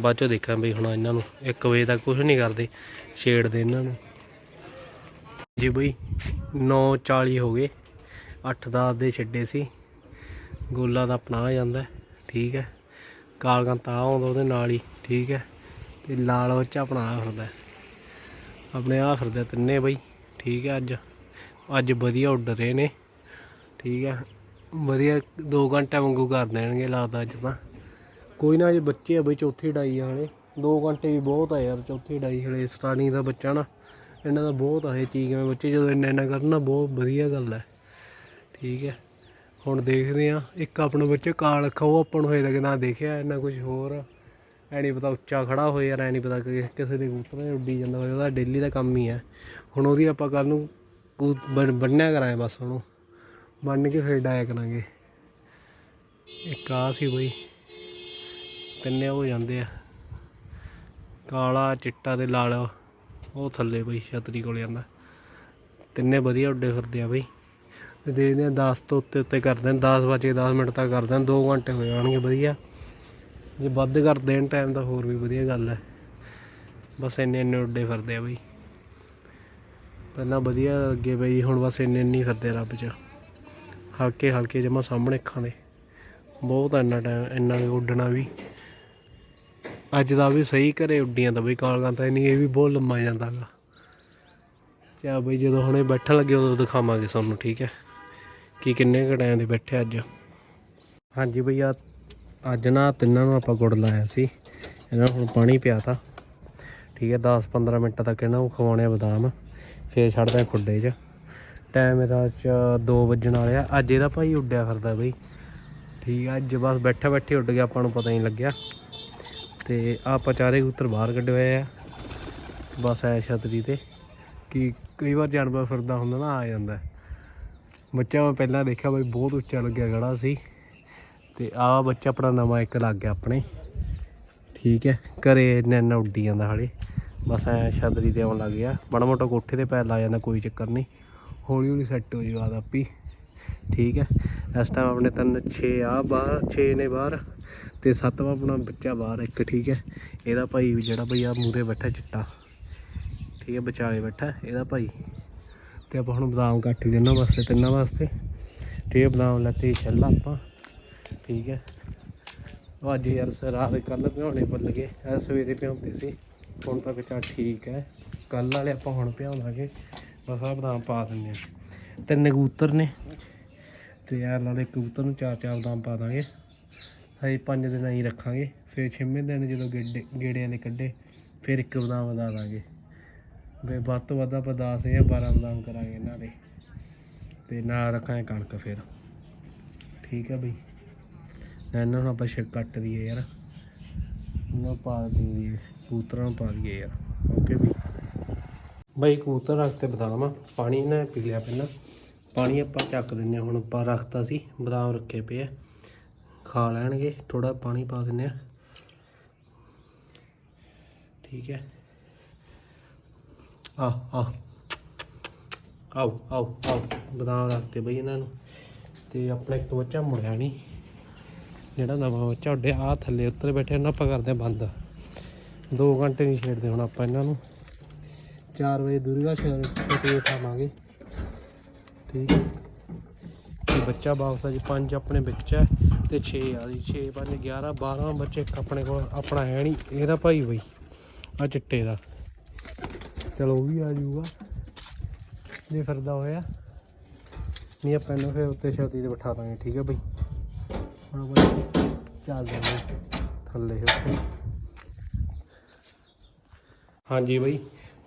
ਬਾਅਦ ਚੋਂ ਦੇਖਾਂ ਬਈ ਹੁਣ ਇਹਨਾਂ ਨੂੰ 1 ਵਜੇ ਤੱਕ ਕੁਝ ਨਹੀਂ ਕਰਦੇ, ਛੇੜਦੇ ਇਹਨਾਂ ਨੂੰ। ਜੀ ਬਈ 9:40 ਹੋ ਗਏ 8-10 ਦੇ ਛੱਡੇ ਸੀ। ਗੋਲਾ ਦਾ ਆਪਣਾ ਆ ਜਾਂਦਾ, ਠੀਕ ਹੈ। ਕਾਲਗਾਂ ਤਾਂ ਆਉਂਦਾ ਉਹਦੇ ਨਾਲ ਹੀ, ਠੀਕ ਹੈ। ਤੇ ਲਾਲ ਬੱਚਾ ਆਪਣਾ ਆ ਫਿਰਦਾ। ਆਪਣੇ ਆ ਫਿਰਦੇ ਤਿੰਨੇ ਬਈ, ਠੀਕ ਹੈ ਅੱਜ। ਅੱਜ ਵਧੀਆ ਉੱਡ ਰਹੇ ਨੇ। ਠੀਕ ਹੈ ਵਧੀਆ 2 ਘੰਟੇ ਵਾਂਗੂ ਕਰ ਦੇਣਗੇ ਲੱਗਦਾ ਅੱਜ ਤਾਂ। ਕੋਈ ਨਾ ਜੇ ਬੱਚੇ ਆ ਬਈ ਚੌਥੀ ਡਾਈ ਆ ਹਲੇ। 2 ਘੰਟੇ ਵੀ ਬਹੁਤ ਆ ਯਾਰ ਚੌਥੀ ਡਾਈ ਹਲੇ, ਸਟਾਰਟਿੰਗ ਦਾ ਬੱਚਾ ਨਾ। ਇਹਨਾਂ ਦਾ ਬਹੁਤ ਆ ਇਹ ਚੀਜ਼ ਕਿਵੇਂ ਬੱਚੇ ਜਦੋਂ ਇੰਨਾ ਇੰਨਾ ਕਰਨ ਨਾ ਬਹੁਤ ਵਧੀਆ ਗੱਲ ਹੈ ਠੀਕ ਹੈ ਹੁਣ ਦੇਖਦੇ ਆ, ਇੱਕ ਆਪਣਾ ਬੱਚੇ ਕਾਲ ਅੱਖਾਂ ਉਹ ਆਪਾਂ ਨੂੰ ਹੋਏ ਲੱਗੇ ਨਾ ਦੇਖਿਆ, ਇੰਨਾ ਕੁਝ ਹੋਰ। ਐ ਨਹੀਂ ਪਤਾ ਉੱਚਾ ਖੜਾ ਹੋਇਆ ਯਾਰ, ਐ ਨਹੀਂ ਪਤਾ ਕਿ ਕਿਸੇ ਦੇ ਕਬੂਤਰ ਨੇ ਉੱਡੀ ਜਾਂਦਾ ਹੋਵੇ ਉਹਦਾ ਡੇਲੀ ਦਾ ਕੰਮ ਹੀ ਹੈ ਹੁਣ ਉਹਦੀ ਆਪਾਂ ਕੱਲ ਨੂੰ ਬੰਨਿਆ ਕਰਾਂਗੇ ਬਸ ਉਹਨੂੰ। ਬੰਨ ਕੇ ਫੇਰ ਡਾਇਆ ਕਰਾਂਗੇ ਇੱਕ ਆ ਸੀ ਬਈ। ਤਿੰਨੇ ਹੋ ਜਾਂਦੇ ਆ। ਕਾਲਾ ਚਿੱਟਾ ਤੇ ਲਾਲ ਉਹ ਥੱਲੇ ਬਈ, ਛਤਰੀ ਕੋਲ ਜਾਂਦਾ ਤਿੰਨੇ ਵਧੀਆ ਉੱਡੇ ਫਿਰਦੇ ਆ ਬਈ। ਤੇ ਦੇਖਦੇ ਆ 10 ਤੋਂ ਉੱਤੇ ਉੱਤੇ ਕਰਦੇ ਨੇ 10 ਵਜੇ 10 ਮਿੰਟ ਤੱਕ ਕਰਦੇ ਨੇ 2 ਘੰਟੇ ਹੋ ਜਾਣਗੇ ਵਧੀਆ। ਜੇ ਵੱਧ ਕਰ ਦੇਣ ਟਾਈਮ ਤਾਂ ਹੋਰ ਵੀ ਵਧੀਆ ਗੱਲ ਹੈ ਬਸ ਇੰਨੇ ਇੰਨੇ ਉੱਡੇ ਫਿਰਦੇ ਆ ਬਈ। ਪਹਿਲਾਂ ਵਧੀਆ ਅੱਗੇ ਬਈ, ਹੁਣ ਬਸ ਇੰਨੇ ਇੰਨੇ ਫਿਰਦੇ ਰੱਬ 'ਚ। ਹਲਕੇ ਹਲਕੇ ਜਮਾ ਸਾਹਮਣੇ ਅੱਖਾਂ ਦੇ। ਬਹੁਤ ਇੰਨਾ ਟਾਈਮ ਇੰਨਾ ਵੀ ਉੱਡਣਾ ਵੀ। ਅੱਜ ਦਾ ਵੀ ਸਹੀ ਘਰੇ ਉੱਡੀਆਂ ਤਾਂ ਬਈ ਕਾਲਗਾਂ ਤਾਂ ਨਹੀਂ, ਇਹ ਵੀ ਬਹੁਤ ਲੰਮਾ ਜਾਂਦਾ ਗਾ। ਕਿਆ ਬਈ ਜਦੋਂ ਹੁਣੇ ਬੈਠਣ ਲੱਗੇ ਉਦੋਂ ਦਿਖਾਵਾਂਗੇ ਤੁਹਾਨੂੰ, ਠੀਕ ਹੈ? ਕਿ ਕਿੰਨੇ ਕੁ ਟਾਈਮ ਦੇ ਬੈਠੇ ਅੱਜ। ਹਾਂਜੀ ਬਈ, ਆ ਅੱਜ ਨਾ ਤਿੰਨਾਂ ਨੂੰ ਆਪਾਂ ਗੁੜ ਲਾਇਆ ਸੀ। ਇਹਨਾਂ ਨੂੰ ਹੁਣ ਪਾਣੀ ਪਿਆ ਤਾ। ਠੀਕ ਹੈ 10-15 ਮਿੰਟ ਤੱਕ ਇਹਨਾਂ ਨੂੰ ਖਵਾਉਣੇ ਆ ਬਦਾਮ। ਫੇਰ ਛੱਡਦੇ ਆ ਖੁੱਡੇ 'ਚ। ਟਾਈਮ ਇਹਦਾ ਚ 2 ਵੱਜਣ ਵਾਲੇ ਆ। ਅੱਜ ਇਹਦਾ ਭਾਈ ਉੱਡਿਆ ਫਿਰਦਾ ਬਈ। ਠੀਕ ਆ, ਅੱਜ ਬਸ ਬੈਠਾ ਬੈਠੇ ਉੱਡ ਗਿਆ, ਆਪਾਂ ਨੂੰ ਪਤਾ ਹੀ ਨਹੀਂ ਲੱਗਿਆ। ਤੇ ਆਪਾਂ ਚਾਰੇ ਕਬੂਤਰ ਬਾਹਰ ਕੱਢੇ ਹੋਏ ਆ। ਬਸ ਐ ਛਤਰੀ ਤੇ। ਕਿ ਕਈ ਵਾਰ ਜਾਨਵਰ ਫਿਰਦਾ ਹੁੰਦਾ ਨਾ, ਆ ਜਾਂਦਾ। ਬੱਚਾ ਮੈਂ ਪਹਿਲਾਂ ਦੇਖਿਆ ਬਈ ਬਹੁਤ ਉੱਚਾ ਲੱਗਿਆ ਖੜਾ ਸੀ। ਤੇ ਆਹ ਬੱਚਾ ਆਪਣਾ ਨਵਾਂ ਇੱਕ ਲੱਗ ਗਿਆ ਆਪਣੇ। ਠੀਕ ਹੈ ਘਰੇ ਨੈਨਾ ਉੱਡੀ ਜਾਂਦਾ ਹਾਲੇ। ਬਸ ਐ ਛਤਰੀ ਤੇ ਆਉਣ ਲੱਗ ਗਿਆ। ਮਾੜਾ ਮੋਟਾ ਕੋਠੇ ਤੇ ਪੈਰ ਲਾ ਜਾਂਦਾ, ਕੋਈ ਚੱਕਰ ਨਹੀਂ। ਹੌਲੀ ਹੌਲੀ ਸੈੱਟ ਹੋ ਜੂਗਾ ਆਪ ਆਪੀ ਠੀਕ ਹੈ? ਇਸ ਟਾਈਮ ਆਪਣੇ ਤਿੰਨ 6 ਆ, ਬਾਹਰ 6 ਨੇ ਬਾਹਰ ਤੇ ਸੱਤਵਾਂ ਆਪਣਾ ਬੱਚਾ ਬਾਹਰ ਇੱਕ, ਠੀਕ ਹੈ? ਇਹਦਾ ਭਾਈ ਵੀ ਜਿਹੜਾ ਭਾਈ ਆ ਮੂਰੇ ਬੈਠਾ ਚਿੱਟਾ। ਠੀਕ ਹੈ? ਬਚਾਏ ਬੈਠਾ, ਇਹਦਾ ਭਾਈ। ਤੇ ਆਪਾਂ ਹੁਣ ਬਦਾਮ ਕੱਟ ਲਈ ਇਹਨਾਂ ਵਾਸਤੇ, ਤਿੰਨਾਂ ਵਾਸਤੇ। ਠੀਕ ਹੈ? ਬਦਾਮ ਲੱਤੇ ਛੱਲਾ ਆਪਾਂ। ਠੀਕ ਹੈ? ਉਹ ਅੱਜ ਯਾਰ ਸਰ ਰਾਤ ਕੱਲ ਭਿਉਣੇ ਭੁੱਲ ਗਏ। ਐ ਸਵੇਰੇ ਭਿਉਂਦੇ ਸੀ, ਹੁਣ ਤਾਂ ਚਾ ਠੀਕ ਹੈ। ਕੱਲ ਵਾਲੇ ਆਪਾਂ ਹੁਣ ਭਿਉਂਦਾਂਗੇ। ਬਸ ਆ ਬਦਾਮ ਪਾ ਦਿੰਦੇ ਆ। ਤਿੰਨ ਕਬੂਤਰ ਨੇ। ਤੇ ਯਾਰ ਨਾਲੇ ਕਬੂਤਰ ਨੂੰ ਚਾਰ ਚਾਰ ਬਦਾਮ ਪਾ ਦਾਂਗੇ। ਹਜੇ ਪੰਜ ਦਿਨ ਹੀ ਰੱਖਾਂਗੇ। ਫਿਰ ਛੇਵੇਂ ਦਿਨ ਜਦੋਂ ਗੇੜੇ ਗੇੜਿਆਂ ਦੇ ਕੱਢੇ, ਫਿਰ ਇੱਕ ਬਦਾਮ ਵਧਾ ਦਾਂਗੇ। ਵੀ ਵੱਧ ਤੋਂ ਵੱਧ ਆਪਾਂ 10 ਜਾਂ 12 ਬਦਾਮ ਕਰਾਂਗੇ ਇਹਨਾਂ ਦੇ। ਤੇ ਨਾਲ ਰੱਖਾਂਗੇ ਕਣਕ ਫਿਰ। ਠੀਕ ਆ ਬਈ। ਇਹਨਾਂ ਨੂੰ ਆਪਾਂ ਛਿੱਕ ਕੱਟ ਦਈਏ ਯਾਰ। ਇਹਨਾਂ ਪਾ ਦਈਏ, ਕਬੂਤਰਾਂ ਨੂੰ ਪਾ ਦਈਏ ਯਾਰ। ਓਕੇ ਬਈ। ਬਾਈ ਕਬੂਤਰ ਰੱਖਤੇ ਬਦਾਮ ਆ ਪਾਣੀ ਨੇ ਪੀ ਲਿਆ ਪਹਿਲਾਂ। ਪਾਣੀ ਆਪਾਂ ਚੱਕ ਦਿੰਨੇ ਆ ਹੁਣ ਆਪਾਂ ਰੱਖਤਾ ਸੀ, ਬਦਾਮ ਰੱਖੇ ਪਏ ਆ। ਖਾ ਲੈਣਗੇ ਥੋੜਾ ਪਾਣੀ ਪਾ ਦਿੰਨੇ ਆ ਠੀਕ ਹੈ। ਆ ਆ। ਆਓ ਆਓ ਆਓ। ਬਦਾਮ ਰੱਖਤੇ ਬਈ ਇਹਨਾਂ ਨੂੰ। ਤੇ ਆਪਣਾ ਇੱਕ ਬੱਚਾ ਮੁੜਿਆ ਨਹੀਂ ਜਿਹੜਾ ਨਵਾਂ ਬੱਚਾ ਉੱਡਿਆ ਆ ਥੱਲੇ ਉੱਤਰ ਬੈਠੇ, ਉਹਨਾਂ ਆਪਾਂ ਕਰਦੇ ਆ ਬੰਦ। 2 ਘੰਟੇ ਨਹੀਂ ਛੇੜਦੇ ਹੁਣ ਆਪਾਂ ਇਹਨਾਂ ਨੂੰ। 4 ਵਜੇ ਦੁਰਗਾ ਸ਼ਹਿਰ ਤੇ ਉਠਾਵਾਂਗੇ। ਠੀਕ ਹੈ। ਤੇ ਬੱਚਾ ਵਾਪਸ ਆ ਜੀ, ਪੰਜ ਆਪਣੇ ਵਿੱਚ ਹੈ ਤੇ 6 ਆ ਜੀ। 6 5 11 12 ਬੱਚੇ ਆਪਣੇ ਕੋਲ, ਆਪਣਾ ਹੈ ਨਹੀਂ, ਇਹਦਾ ਭਾਈ ਬਈ ਆ ਚਿੱਟੇ ਦਾ। ਚਲੋ ਉਹ ਵੀ ਆ ਜਾਊਗਾ। ਜੇ ਫਿਰਦਾ ਹੋਇਆ। ਨਹੀਂ, ਆਪਾਂ ਇਹਨੂੰ ਫਿਰ ਉੱਤੇ ਛਾਤੀ ਤੇ ਬਿਠਾ ਦਾਂਗੇ, ਠੀਕ ਹੈ ਬਈ। ਹੁਣ ਬਈ ਚੱਲ ਜਾਂਦੇ ਥੱਲੇ ਉੱਤੇ। ਹਾਂਜੀ ਬਈ।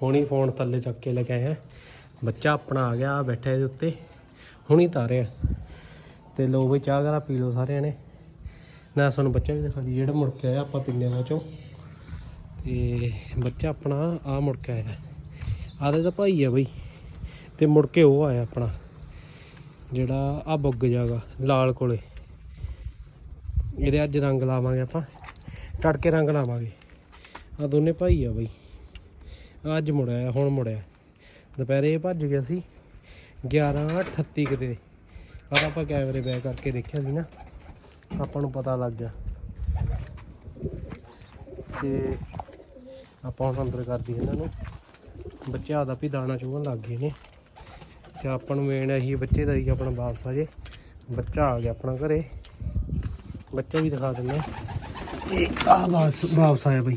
ਹੁਣੀ ਫੋਨ ਥੱਲੇ ਚੱਕ ਕੇ ਲੈ ਕੇ ਆਏ ਆ। ਬੱਚਾ ਆਪਣਾ ਆ ਗਿਆ, ਬੈਠਾ ਇਹਦੇ ਉੱਤੇ। ਹੁਣੀ ਤਾਰਿਆ। ਤੇ ਲੋ ਬਈ, ਚਾਹ ਕਰਾ ਪੀ ਲਓ ਸਾਰਿਆਂ ਨੇ। ਨਾ ਸਾਨੂੰ ਬੱਚਾ ਵੀ ਦਿਖਾ ਦੀ ਜਿਹੜਾ ਮੁੜ ਕੇ ਆਇਆ, ਆਪਾਂ ਪਿੰਨੇ ਦਾ ਚੋਂ। ਤੇ ਬੱਚਾ ਆਪਣਾ ਆ ਮੁੜ ਕੇ ਆਇਆ। ਆਦੇ ਦਾ ਭਾਈ ਆ ਬਈ। ਤੇ ਮੁੜ ਕੇ ਉਹ ਆਇਆ ਆਪਣਾ, ਜਿਹੜਾ ਆ ਬੁੱਗ ਜਾਗਾ, ਲਾਲ ਕੋਲੇ। ਇਹਦੇ ਅੱਜ ਰੰਗ ਲਾਵਾਂਗੇ ਆਪਾਂ। ਟੜਕੇ ਰੰਗ ਲਾਵਾਂਗੇ। ਆ ਦੋਨੇ ਭਾਈ ਆ ਬਈ। ਅੱਜ ਮੁੜਿਆ, ਹੁਣ ਮੁੜਿਆ। ਦੁਪਹਿਰੇ ਇਹ ਭੱਜ ਗਿਆ ਸੀ। 11:38 ਕਿਤੇ। ਆਹ ਆਪਾਂ ਕੈਮਰੇ ਬੈਕ ਕਰਕੇ ਦੇਖਿਆ ਸੀ ਨਾ। ਆਪਾਂ ਨੂੰ ਪਤਾ ਲੱਗ ਗਿਆ। ਤੇ ਆਪਾਂ ਹੁਣ ਅੰਦਰ ਕਰਦੀ ਇਹਨਾਂ ਨੂੰ। ਬੱਚੇ ਆਦਾ ਵੀ ਦਾਣਾ ਚੁਗਣ ਲੱਗ ਗਏ ਨੇ। ਤੇ ਆਪਾਂ ਨੂੰ ਮੇਨ ਇਹੀ ਬੱਚੇ ਦਾ ਹੀ ਆਪਣਾ ਵਾਪਸ ਆ ਜੇ। ਬੱਚਾ ਆ ਗਿਆ ਆਪਣਾ ਘਰੇ। ਬੱਚਾ ਵੀ ਦਿਖਾ ਦਿੰਦੇ। ਆ ਇਹ ਆ ਵਾਪਸ ਵਾਪਸ ਆਇਆ ਬਈ।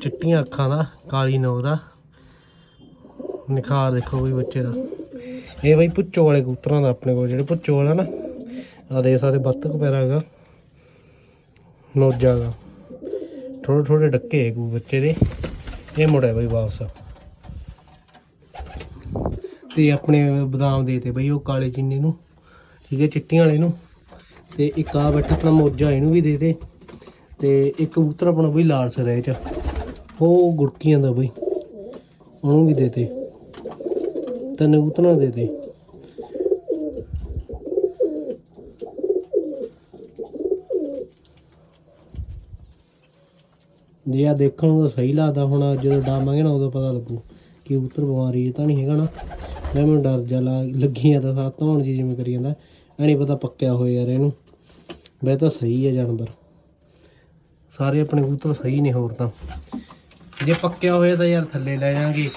ਚਿੱਟੀਆਂ ਅੱਖਾਂ ਦਾ, ਕਾਲੀ ਨੋਕ ਦਾ। ਨਿਖਾਰ ਦੇਖੋ ਵੀ ਬੱਚੇ ਦਾ। ਇਹ ਬਈ ਪੁੱਚੋ ਵਾਲੇ ਕਬੂਤਰਾਂ ਦਾ ਆਪਣੇ ਕੋਲ, ਜਿਹੜੇ ਪੁੱਚੋ ਵਾਲਾ ਨਾ ਆ ਦੇਖ ਸਕਦੇ ਬੱਤਕ ਪੈਰਾ ਹੈਗਾ ਨੋਜਾ ਦਾ। ਥੋੜੇ ਥੋੜੇ ਡੱਕੇ ਹੈ ਕੋ ਬੱਚੇ ਦੇ। ਇਹ ਮੁੜਿਆ ਬਈ ਵਾਪਸ। ਤੇ ਆਪਣੇ ਬਦਾਮ ਦੇ ਤੇ ਬਈ ਉਹ ਕਾਲੇ ਚੀਨੀ ਨੂੰ, ਠੀਕ ਹੈ, ਚਿੱਟੀਆਂ ਵਾਲੇ ਨੂੰ। ਤੇ ਇੱਕ ਆ ਬੈਠਾ ਆਪਣਾ ਮੋਜਾ ਇਹਨੂੰ ਵੀ ਦੇ ਦੇ। ਤੇ ਇੱਕ ਕਬੂਤਰ ਆਪਣਾ ਬਈ ਲਾਲ ਸਰੇ ਚ ਉਹ ਗੁੜਕੀਆਂ ਦਾ ਬਈ। ਉਹਨੂੰ ਵੀ ਦੇ ਦੇ। ਤਿੰਨ ਕਬੂਤਰਾਂ ਦੇ ਦੇ। ਜੇ ਆ ਦੇਖਣ ਨੂੰ ਤਾਂ ਸਹੀ ਲੱਗਦਾ ਹੁਣ, ਜਦੋਂ ਡਾਵਾਂਗੇ ਨਾ, ਉਦੋਂ ਪਤਾ ਲੱਗੂ ਕਿ ਉਤਰ ਬਿਮਾਰੀ ਇਹ ਤਾਂ ਨਹੀਂ ਹੈਗਾ ਨਾ। ਮੈਂ ਮੈਨੂੰ ਡਰ ਜਾ ਲਾ- ਲੱਗੀ ਆ ਤਾਂ ਸਾਥ ਧੌਣ ਜੀ ਜਿਵੇਂ ਕਰੀ ਜਾਂਦਾ। ਐ ਨਹੀਂ ਪਤਾ ਪੱਕਿਆ ਹੋਇਆ ਯਾਰ ਇਹਨੂੰ। ਵੈਸੇ ਤਾਂ ਸਹੀ ਹੈ ਜਾਨਵਰ। ਸਾਰੇ ਆਪਣੇ ਕਬੂਤਰ ਸਹੀ ਨੇ ਹੋਰ ਤਾਂ। ਜੇ ਪੱਕਿਆ ਹੋਇਆ ਤਾਂ ਯਾਰ ਥੱਲੇ ਲੈ ਜਾਾਂਗੇ।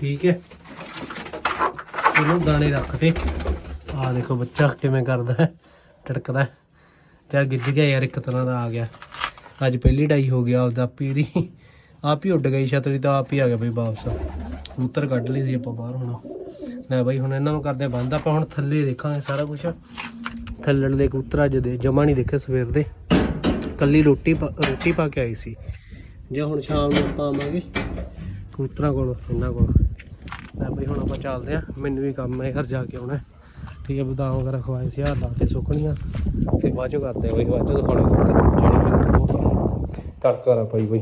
ਠੀਕ ਹੈ। ਇਹਨੂੰ ਦਾਣੇ ਰੱਖ ਤੇ ਆਹ ਦੇਖੋ ਬੱਚਾ ਕਿਵੇਂ ਕਰਦਾ ਹੈ। ਟੜਕਦਾ ਹੈ। ਤੇ ਆਹ ਗਿੱਜ ਗਿਆ ਯਾਰ, ਇੱਕ ਤਰ੍ਹਾਂ ਦਾ ਆ ਗਿਆ। ਅੱਜ ਪਹਿਲੀ ਡਾਈ ਹੋ ਗਿਆ ਆਪਦਾ ਆਪੀ ਇਹਦੀ। ਆਪ ਹੀ ਉੱਡ ਗਈ ਛਤਰੀ ਤਾਂ ਆਪ ਹੀ ਆ ਗਿਆ ਬਈ ਵਾਪਸ। ਕਬੂਤਰ ਕੱਢ ਲਈ ਸੀ ਆਪਾਂ ਬਾਹਰ ਹੁਣ। ਲੈ ਬਾਈ ਹੁਣ ਇਹਨਾਂ ਨੂੰ ਕਰਦੇ ਆ ਬੰਦ। ਆਪਾਂ ਹੁਣ ਥੱਲੇ ਦੇਖਾਂਗੇ ਸਾਰਾ ਕੁਝ ਥੱਲੜ ਦੇ ਕਬੂਤਰ ਅੱਜ ਦੇ ਜਮਾ ਨਹੀਂ ਦੇਖੇ ਸਵੇਰ ਦੇ। ਕੱਲੀ ਰੋਟੀ ਪਾ- ਰੋਟੀ ਪਾ ਕੇ ਆਈ ਸੀ। ਜੇ ਹੁਣ ਸ਼ਾਮ ਨੂੰ ਆਪਾਂ ਆਵਾਂਗੇ ਕਬੂਤਰਾਂ ਕੋਲ, ਇਹਨਾਂ ਕੋਲ ਲੈ ਬਈ ਹੁਣ ਆਪਾਂ ਚੱਲਦੇ ਆ ਮੈਨੂੰ ਵੀ ਕੰਮ ਹੈ, ਘਰ ਜਾ ਕੇ ਆਉਣਾ ਠੀਕ ਹੈ, ਬਦਾਮ ਵਗੈਰਾ ਖਵਾਏ ਸੀ ਲਾ ਕੇ ਸੁੱਕਣੀਆਂ। ਤੇ ਬਾਅਦ ਚੋਂ ਕਰਦੇ ਆ ਬਈ, ਬਾਅਦ ਚੋਂ ਦਿਖਾਉਣੇ ਕਬੂਤਰ ਜਿਹੜੇ ਤੜਕਾ ਰਾ ਪਈ ਬਈ।